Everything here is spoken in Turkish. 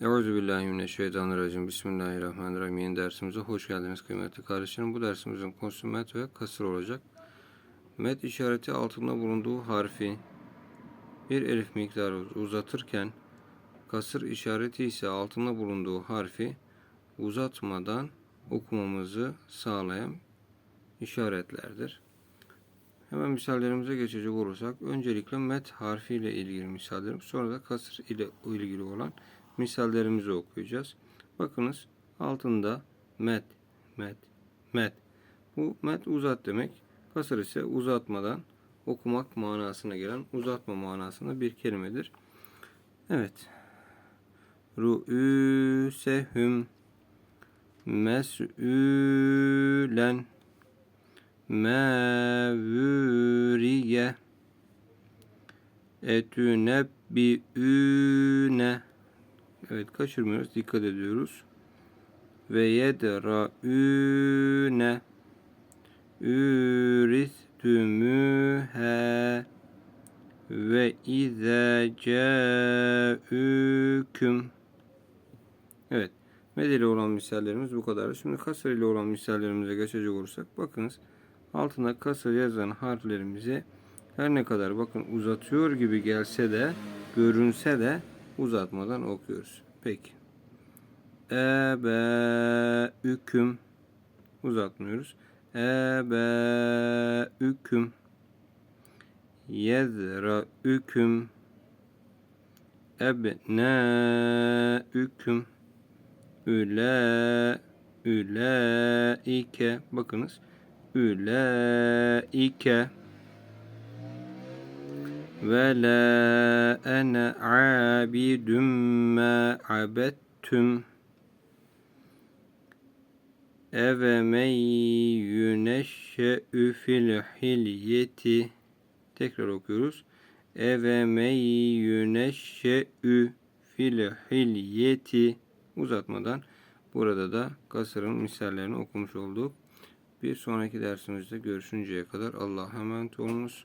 Euzubillahimineşşeytanirracim. Bismillahirrahmanirrahim. Yeni dersimize hoş geldiniz kıymetli kardeşlerim. Bu dersimizin konusu met ve kasır olacak. Met işareti altında bulunduğu harfi bir elif miktarı uzatırken kasır işareti ise altında bulunduğu harfi uzatmadan okumamızı sağlayan işaretlerdir. Hemen misallerimize geçecek olursak öncelikle met harfi ile ilgili misallerimiz sonra da kasır ile ilgili olan misallerimizi okuyacağız. Bakınız altında met, met, met. Bu met uzat demek. Kasır ise uzatmadan okumak manasına gelen uzatma manasında bir kelimedir. Evet. Ru'üsehüm mes'ülen mevriye etünebbiüne Evet kaçırmıyoruz. Dikkat ediyoruz. Ve yedra'üne üristümühe ve izâ câüküm Evet. Medeli olan misallerimiz bu kadar. Şimdi kasır ile olan misallerimize geçecek olursak bakınız altında kasır yazan harflerimizi her ne kadar bakın uzatıyor gibi gelse de görünse de uzatmadan okuyoruz. Peki. Ebe üküm. Uzatmıyoruz. Ebe üküm. Yezra üküm. Ebne üküm. Üle üleike bakınız. Üleike ve la ene abidun ma abettüm eve men yüneşşe'ü fil hilyeti tekrar okuyoruz. Eve men yüneşşe'ü fil hilyeti uzatmadan burada da kasırın misallerini okumuş olduk. Bir sonraki dersimizde görüşünceye kadar Allah'a emanet olunuz.